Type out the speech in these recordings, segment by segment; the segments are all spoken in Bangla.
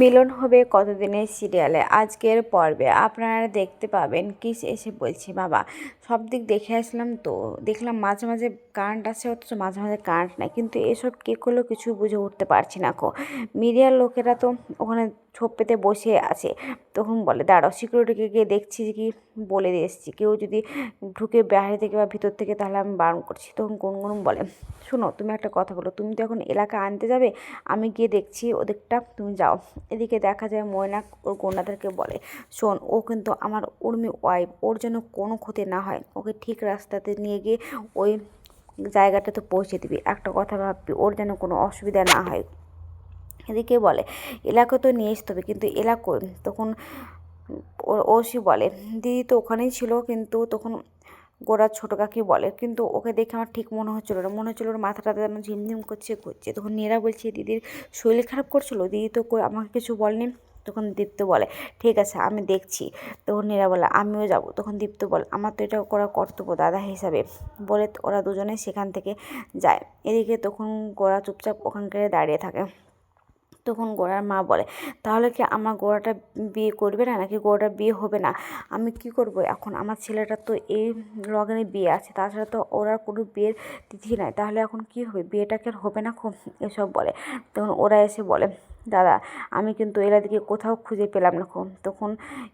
মিলন হবে কতদিনের সিরিয়ালে আজকের পর্বে আপনারা দেখতে পাবেন। কিস এসে বলছে, বাবা। সব দিক দেখে আসলাম তো। দেখলাম মাঝে মাঝে কারেন্ট আছে, অথচ মাঝে মাঝে কারেন্ট নেই। কিন্তু এসব কে করল কিছু বুঝে উঠতে পারছি না কো মিডিয়ার লোকেরা তো ওখানে ছোপ পেতে বসে আছে। তখন বলে, দাঁড়াও সিকিউরিটিকে গিয়ে দেখছি কি বলে দিয়ে এসেছি। কেউ যদি ঢুকে বাইরে থেকে বা ভিতর থেকে তাহলে আমি বারণ করছি। তখন কোন বলে, শোনো, তুমি একটা কথা বলো। তুমি তো এখন এলাকা আনতে যাবে? আমি গিয়ে দেখছি ওদিকটা। তুমি যাও। এদিকে দেখা যায় ময়নাক ওর কন্যাদেরকে বলে, শোন, ও কিন্তু আমার উর্মি ওয়াইফ ওর যেন কোনো ক্ষতি না হয়। ওকে ঠিক রাস্তাতে নিয়ে গিয়ে ওই জায়গাটাতে পৌঁছে দিবি। একটা কথা ভাববি, ওর যেন কোনো অসুবিধা না হয়। এদিকে বলে, এলাকা তো নিয়ে আসতে হবে, কিন্তু এলাকোয় তখন ওসি বলে, দিদি তো ওখানেই ছিল, কিন্তু তখন গোড়ার ছোটো কাকি বলে, কিন্তু ওকে দেখে আমার ঠিক মনে হচ্ছিল না। মনে হচ্ছিল ওর মাথাটা যেন ঝিমঝিম করছে করছে তখন নীরা বলছে, দিদির শরীর খারাপ করছিল? দিদি তো আমাকে কিছু বলেনি? তখন দীপ্ত বলে, ঠিক আছে, আমি দেখছি। তখন নীরা বলে, আমিও যাব। তখন দীপ্ত বলে, আমার তো এটা করা কর্তব্য দাদা হিসাবে। বলে ওরা দুজনে সেখান থেকে যায়। এদিকে তখন গোড়া চুপচাপ ওখানকার দাঁড়িয়ে থাকে। তখন গোড়ার মা বলে, তাহলে কি আমার গোড়াটা বিয়ে করবে না, নাকি গোড়াটা বিয়ে হবে না? আমি কি করব? এখন আমার ছেলেটার তো এই লগনে বিয়ে আছে, তাছাড়া তো ওর কোনো বিয়ের তিথি নাই। তাহলে এখন কি হবে? বিয়েটা কি আর হবে না খুব? এসব বলে। তখন ওরা এসে বলে দাদা, আমি কিন্তু এলাদিকে কোথাও খুঁজে পেলাম না খুব তখন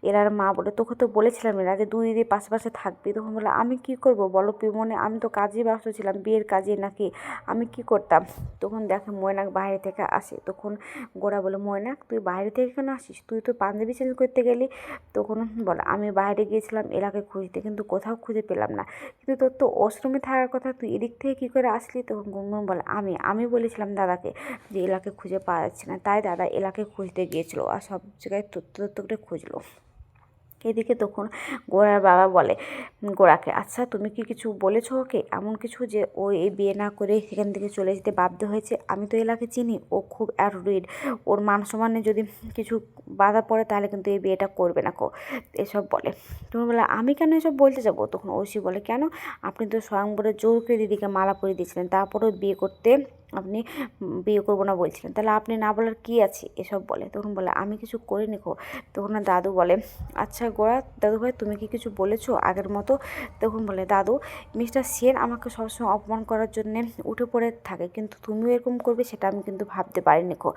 এরার মা বলে, তোকে তো বলেছিলাম এরা যে দুই দিদি পাশে থাকবি। তখন বলে, আমি কি করব বলো পিমনে? আমি তো কাজে ব্যস্ত ছিলাম, বিয়ের কাজে নাকি। আমি কি করতাম? তখন দেখে ময়নাক বাইরে থেকে আসে। তখন গোড়া বলে, ময়নাক, তুই বাইরে থেকে কেন আসিস? তুই তো পাঞ্জাবি চেঞ্জ করতে গেলি। তখন বলে, আমি বাইরে গিয়েছিলাম এলাকায় খুঁজতে, কিন্তু কোথাও খুঁজে পেলাম না। কিন্তু তোর তো আশ্রমে থাকার কথা, তুই এদিক থেকে কী করে আসলি? তখন গুনগুন বলে, আমি আমি বলেছিলাম দাদাকে যে এলাকে খুঁজে পাওয়া যাচ্ছে না। তাই দাদা এলাকে খুঁজতে গিয়েছিল আর সব জায়গায় তথ্য তথ্য করে খুঁজলো। এদিকে তখন গোড়ার বাবা বলে গোড়াকে আচ্ছা তুমি কি কিছু বলেছ ওকে? এমন কিছু যে ও এই বিয়ে না করে সেখান থেকে চলে যেতে বাধ্য হয়েছে? আমি তো এলাকে চিনি, ও খুব অ্যারুইড ওর মান সম্মানে যদি কিছু বাধা পড়ে তাহলে কিন্তু এই বিয়েটা করবে না কো। এসব বলে। তুমি বলে, আমি কেন এসব বলতে যাব? তখন ঐশী বলে, কেন? আপনি তো স্বয়ংবরে জোর করে দিদিকে মালা পরিয়ে দিয়েছিলেন তারপরেও বিয়ে করতে আপনি বিয়ে করব না বলছিলেন। তাহলে আপনি না বলার কি আছে? এসব বলে। তখন বলে, আমি কিছু করে খো তখন না দাদু বলে আচ্ছা গোড়া দাদু ভাই, তুমি কি কিছু বলেছ আগের মতো? তখন বলে, দাদু, মিস্টার সেন আমাকে সবসময় অপমান করার জন্যে উঠে পড়ে থাকে, কিন্তু তুমিও এরকম করবে সেটা আমি কিন্তু ভাবতে পারিনি খো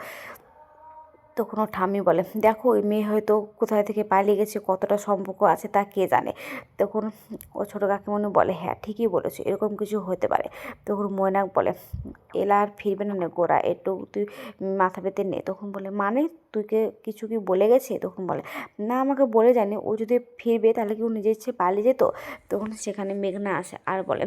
তখন ও ঠাম্মি বলে, দেখো, ওই মেয়ে হয়তো কোথায় থেকে পালিয়ে গেছে, কতটা সম্পর্ক আছে তা কে জানে? তখন ও ছোটো কাকিমণি বলে হ্যাঁ ঠিকই বলেছ, এরকম কিছু হতে পারে। তখন ময়নাক বলে, এলা আর ফিরবে না গোড়া একটু তুই মাথা পেতে নে। তখন বলে মানে তুইকে কিছু কি বলে গেছে? তখন বলে, না, আমাকে বলে জানি ও যদি ফিরবে তাহলে কি ও নিজের ইচ্ছে পালিয়ে যেত? তখন সেখানে মেঘনা আসে আর বলে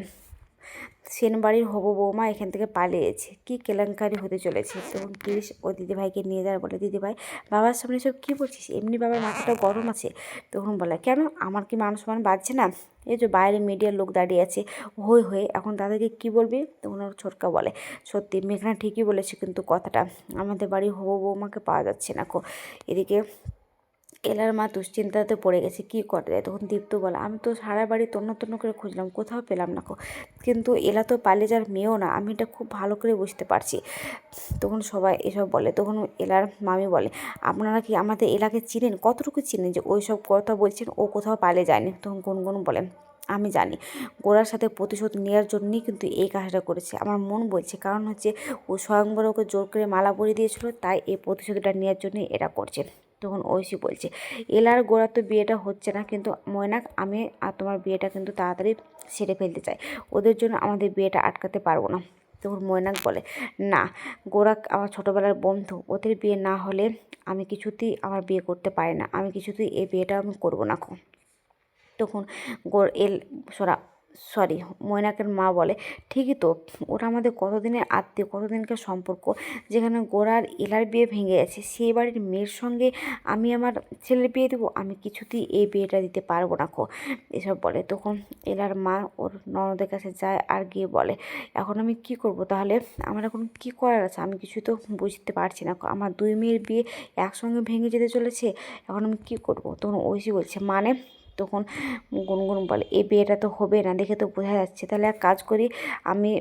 সেনবাড়ির হবু বৌমা এখান থেকে পালিয়েছে। কি কেলেঙ্কারি হতে চলেছে? তখন পুলিশ ও দিদিভাইকে নিয়ে যাওয়ার বলে দিদিভাই। বাবার সামনে সব কী বলছিস? এমনি বাবার মাথাটা গরম আছে। তখন বলে, কেন? আমার কি মানুষ মান বাজছে না? এই যে বাইরে মিডিয়ার লোক দাঁড়িয়ে আছে। হয়ে হয়ে এখন তাদেরকে কি বলবি? তখন ওর ছোটকা বলে, সত্যি, মেঘনা ঠিকই বলেছে কিন্তু কথাটা। আমাদের বাড়ি হবু বৌমাকে পাওয়া যাচ্ছে না কো। এদিকে এলার মা দুশ্চিন্তাতে পড়ে গেছে, কী করে যায় তখন দীপ্ত বলে, আমি তো সারা বাড়ি তন্ন তন্ন করে খুঁজলাম, কোথাও পেলাম না কিন্তু এলা তো পালে যার মেয়েও না, আমি এটা খুব ভালো করে বুঝতে পারছি। তখন সবাই এসব বলে, তখন এলার মামি বলে, আপনারা কি আমাদের এলাকে চিনেন? কতটুকু চিনেন যে ওই সব কথা বলছেন, ও কোথাও পালে যায়নি? তখন গুনগুন বলেন আমি জানি। গোড়ার সাথে প্রতিশোধ নেওয়ার জন্যই কিন্তু এই কাজটা করেছে। আমার মন বলছে, কারণ হচ্ছে ও স্বয়ংবর ওকে জোর করে মালা পরিয়ে দিয়েছিল, তাই এই প্রতিশোধটা নেওয়ার জন্যই এটা করছে। তখন ঐশী বলছে, এলার গোড়া তো বিয়েটা হচ্ছে না, কিন্তু ময়নাক, আমি আর তোমার বিয়েটা কিন্তু তাড়াতাড়ি সেরে ফেলতে চাই। ওদের জন্য আমাদের বিয়েটা আটকাতে পারব না। তখন ময়নাক বলে, না গোরাক আমার ছোটোবেলার বন্ধু, ওদের বিয়ে না হলে আমি কিছুতেই আমার বিয়ে করতে পারি না, আমি কিছুতেই এই বিয়েটা আমি করব না তখন গোর এল, সরা সরি ময়নাকের মা বলে, ঠিকই তো, ওরা আমাদের কতদিনের আত্মীয়, কতদিনকার সম্পর্ক? যেখানে গোড়ার এলার বিয়ে ভেঙে গেছে, সেই বাড়ির মেয়ের সঙ্গে আমি আমার ছেলের বিয়ে দেবো, আমি কিছুতেই এই বিয়েটা দিতে পারব না কো। এসব বলে, তখন এলার মা ওর ননদের কাছে যায় আর গিয়ে বলে, এখন আমি কি করব? তাহলে আমার এখন কি করার আছে? আমি কিছু তো বুঝতে পারছি না আমার দুই মেয়ের বিয়ে একসঙ্গে ভেঙে যেতে চলেছে, এখন আমি কি করব? তখন ঐশী বলছে মানে তখন গুনগুন বলে এই বিয়েটা তো হবে না, দেখে তো বোঝা যাচ্ছে। তাহলে এক কাজ করি, আমি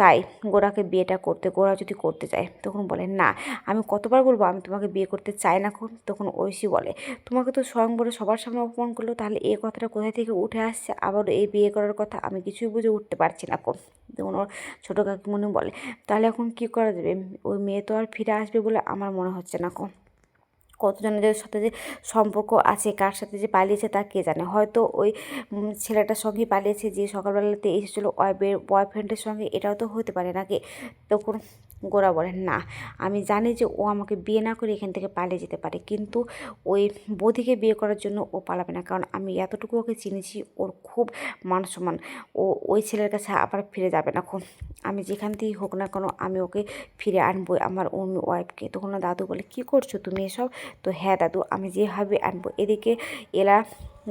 চাই গোরাকে বিয়েটা করতে, গোরা যদি করতে চায়। তখন বলে, না, আমি কতবার বলব, আমি তোমাকে বিয়ে করতে চাই না এখন। তখন ঐশী বলে, তোমাকে তো স্বয়ং বলে সবার সামনে অপমান করল, তাহলে এই কথাটা কোথায় থেকে উঠে আসছে? আবার এই বিয়ে করার কথা আমি কিছুই বুঝে উঠতে পারছি না এখন। তখন ওর ছোটো কাকিমণি বলে, তাহলে এখন কী করা যাবে? ওই মেয়ে তো আর ফিরে আসবে বলে আমার মনে হচ্ছে না এখন। কতজনের সাথে যে সম্পর্ক আছে, কার সাথে যে পালিয়েছে তা কে জানে? হয়তো ওই ছেলেটার সঙ্গে পালিয়েছে, যে সকালবেলাতে এসেছিল বয়ফ্রেন্ডের সঙ্গে, এটাও তো হতে পারে নাকি? তখন গোরা বলে, না, আমি জানি যে ও আমাকে বিয়ে না করে এখান থেকে পালিয়ে যেতে পারে, কিন্তু ওই বৌদিকে বিয়ে করার জন্য ও পালাবে না, কারণ আমি এতটুকু ওকে চিনেছি, ওর খুব মান সম্মান। ও, ওই ছেলের কাছে আবার ফিরে যাবে না। খুব আমি যেখান থেকেই হোক না কেন আমি ওকে ফিরে আনব আমার অন্য ওয়াইফকে তখন দাদু বলে, কী করছ তুমি এসব? তো হ্যাঁ দাদু, আমি যেভাবে আনব। এদিকে এলা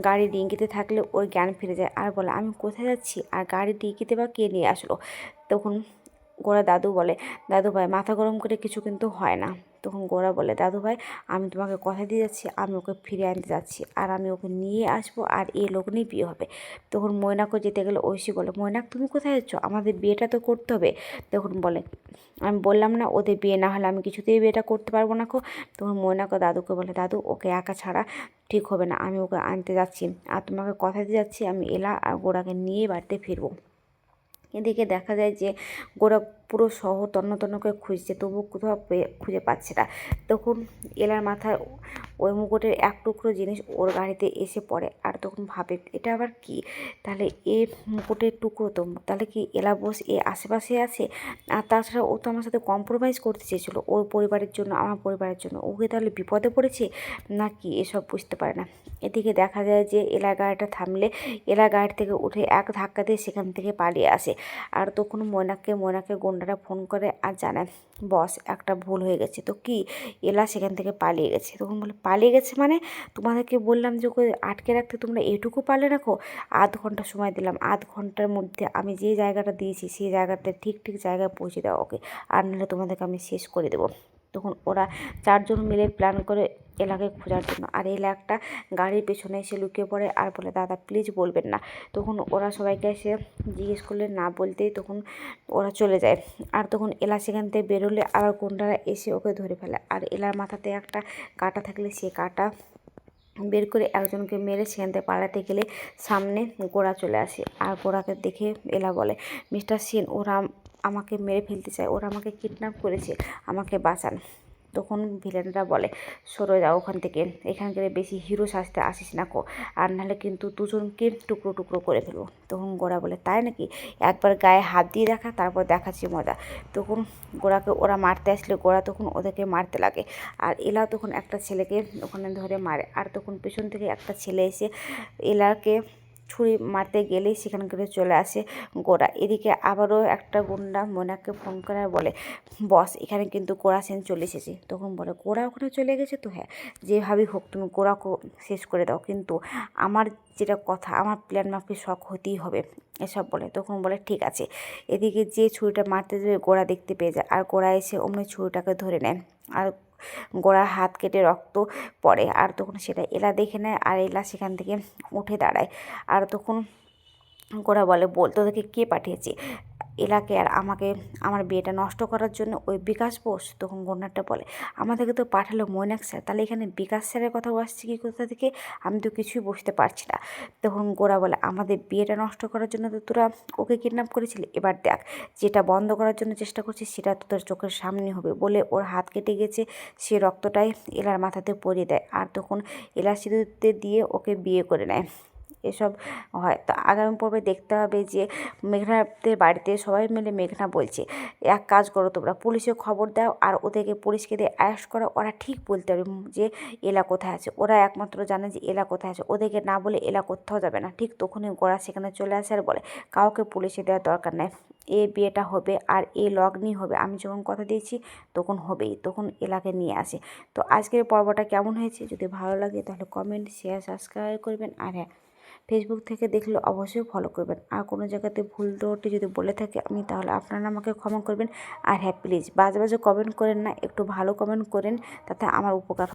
গাড়ি ডিঙ্গিতে থাকলে ওর জ্ঞান ফিরে যায়। আর বলে, আমি কোথায় যাচ্ছি? আর গাড়ি ডিঙ্গিতে বা কে নিয়ে আসলো? তখন গোরা দাদু বলে দাদু ভাই মাথা গরম করে কিছু কিন্তু হয় না। তখন গোরা বলে, দাদু ভাই, আমি তোমাকে কথা দিয়ে যাচ্ছি, আমি ওকে ফিরে আনতে যাচ্ছি। আর আমি ওকে নিয়ে আসব, আর এই লোক নিয়ে বিয়ে হবে। তখন মৈনাকও যেতে গেলে ঐশী বলে, মৈনাক, তুমি কোথায় যাচ্ছ? আমাদের বিয়েটা তো করতে হবে। তখন বলে, আমি বললাম না, ওদের বিয়ে না হলে আমি কিছুতেই বিয়েটা করতে পারব না কো। তখন মৈনাকও দাদুকে বলে, দাদু, ওকে একা ছাড়া ঠিক হবে না, আমি ওকে আনতে যাচ্ছি। আর তোমাকে কথা দিয়ে যাচ্ছি, আমি এলা আর গোড়াকে নিয়ে বাড়িতে ফিরবো। এদিকে দেখা যায় যে গোরা পুরো শহর তন্ন তন্ন করে খুঁজছে তবু কোথাও খুঁজে পাচ্ছে না। তখন এলার মাথায় ওই মুকুটের এক টুকরো জিনিস ওর গাড়িতে এসে পড়ে। আর তখন ভাবে, এটা আবার কি? তাহলে এ মুকুটের টুকরো তো, তাহলে কি এলা বোস এ আশেপাশে আছে? আর তাছাড়া ও তো আমার সাথে কম্প্রোমাইজ করতে চেয়েছিলো, ওর পরিবারের জন্য, আমার পরিবারের জন্য। ওকে তাহলে বিপদে পড়েছে? না কি এসব বুঝতে পারে না? এদিকে দেখা যায় যে এলা গাড়িটা থামলে এলা গাড়ি থেকে উঠে এক ধাক্কা দিয়ে সেখান থেকে পালিয়ে আসে। আর তখন ময়নাককে, ময়নাকে গুন্ডারা ফোন করে আর জানায়, বস, একটা ভুল হয়ে গেছে। তো কি? এলা সেখান থেকে পালিয়ে গেছে। তখন বলে পালিয়ে গেছে মানে? তোমাদেরকে বললাম যে ওকে আটকে রাখতে তোমরা এটুকু পালে রাখো আধ ঘণ্টা সময় দিলাম। আধ ঘণ্টার মধ্যে আমি যে জায়গাটা দিয়েছি সেই জায়গাটা ঠিক ঠিক জায়গায় পৌঁছে দেওয়া ওকে। আর নাহলে তোমাদেরকে আমি শেষ করে দেবো। তখন ওরা চারজন মিলে প্ল্যান করে এলাকে খোঁজার জন্য। আর এলা একটা গাড়ির পেছনে এসে লুকিয়ে পড়ে আর বলে, দাদা প্লিজ বলবেন না। তখন ওরা সবাইকে এসে জিজ্ঞেস করলে না বলতেই তখন ওরা চলে যায়। আর তখন এলা সেখান থেকে বেরোলে আবার গুন্ডারা এসে ওকে ধরে ফেলে। আর এলার মাথাতে একটা কাটা থাকলে সে কাটা বের করে একজনকে মেরে সেখান থেকে পালাতে গেলে সামনে গোড়া চলে আসে। আর গোড়াকে দেখে এলা বলে, মিস্টার সেন, ওরা আমাকে মেরে ফেলতে চায়। ওরা আমাকে কিডন্যাপ করেছে। আমাকে বাঁচান। তখন ভিলেনরা বলে, সরে যাও ওখান থেকে, এখানকার বেশি হিরো সাজতে আসিস না কো, আর নাহলে কিন্তু দুজনকে টুকরো টুকরো করে ফেলব। তখন গোড়া বলে, তাই নাকি? একবার গায়ে হাত দিয়ে দেখা, তারপর দেখাচ্ছি মজা। তখন গোড়াকে ওরা মারতে আসলে গোড়া তখন ওদেরকে মারতে লাগে। আর এলা তখন একটা ছেলেকে ওখানে ধরে মারে। আর তখন পেছন থেকে একটা ছেলে এসে এলাকে ছুরি মারতে গেলেই সেখান করে চলে আসে গোড়া এদিকে আবারও একটা গুন্ডা মোনাকে ফোন করে বলে, বস, এখানে কিন্তু গোড়া সেন চলে এসেছে। তখন বলে গোড়া ওখানে চলে গেছে তো? হ্যাঁ যেভাবেই হোক তুমি গোড়াকে শেষ করে দাও, কিন্তু আমার যেটা কথা, আমার প্ল্যান মাফিক শখ হতেই হবে। এসব বলে। তখন বলে, ঠিক আছে। এদিকে যে ছুরিটা মারতে যাবে গোড়া দেখতে পেয়ে যায়, আর গোড়া এসে অমনি ছুরিটাকে ধরে নেয়। আর গোড়া হাত কেটে রক্ত পড়ে। আর তখন সেটা এলা দেখে নেয় আর এলা সেখান থেকে উঠে দাঁড়ায়। আর তখন গোড়া বলে বলতো তোদেরকে কে পাঠিয়েছে? এলাকে আর আমাকে, আমার বিয়েটা নষ্ট করার জন্য ওই বিকাশ বোস, তখন গন্ডারটা বলে, আমাদেরকে তো পাঠালো মৈনাক স্যার, তাহলে এখানে বিকাশ স্যারের কথা আসছে কি কোথা থেকে? আমি তো কিছুই বুঝতে পারছি না। তখন গোরা বলে, আমাদের বিয়েটা নষ্ট করার জন্য তো তোরা ওকে কিডন্যাপ করেছিলি, এবার দেখ, যেটা বন্ধ করার জন্য চেষ্টা করছিস, সেটা তোদের চোখের সামনে হবে বলে ওর হাত কেটে গেছে, সে রক্তটাই এলার মাথাতে পরিয়ে দেয়, আর তখন এলা সিঁদুরতে দিয়ে ওকে বিয়ে করে নেয়। এসব হয়। তো আগামী পর্বে দেখতে হবে যে মেঘনাদের বাড়িতে সবাই মিলে মেঘনা বলছে, এক কাজ করো তোমরা পুলিশে খবর দাও আর ওদেরকে পুলিশকে দিয়ে অ্যারেস্ট করো। ওরা ঠিক বলতে পারবে যে এলা কোথায় আছে। ওরা একমাত্র জানে যে এলা কোথায় আছে। ওদেরকে না বলে এলা কোথাও যাবে না। ঠিক তখনই গোড়া সেখানে চলে আসে আর বলে, কাউকে পুলিশে দেওয়ার দরকার নেই। এ বিয়েটা হবে আর এ লগ্নই হবে। আমি যখন কথা দিয়েছি, তখন হবেই তখন এলাকে নিয়ে আসে। তো আজকের পর্বটা কেমন হয়েছে? যদি ভালো লাগে তাহলে কমেন্ট শেয়ার সাবস্ক্রাইব করবেন। আর হ্যাঁ ফেসবুক থেকে দেখলে অবশ্যই ফলো করবেন। আর কোনো জায়গাতে ভুল ত্রুটি যদি বলে থাকে আমি তাহলে আপনারা আমাকে ক্ষমা করবেন। আর হ্যাঁ প্লিজ বাজে বাজে কমেন্ট করেন না, একটু ভালো কমেন্ট করেন, তাতে আমার উপকার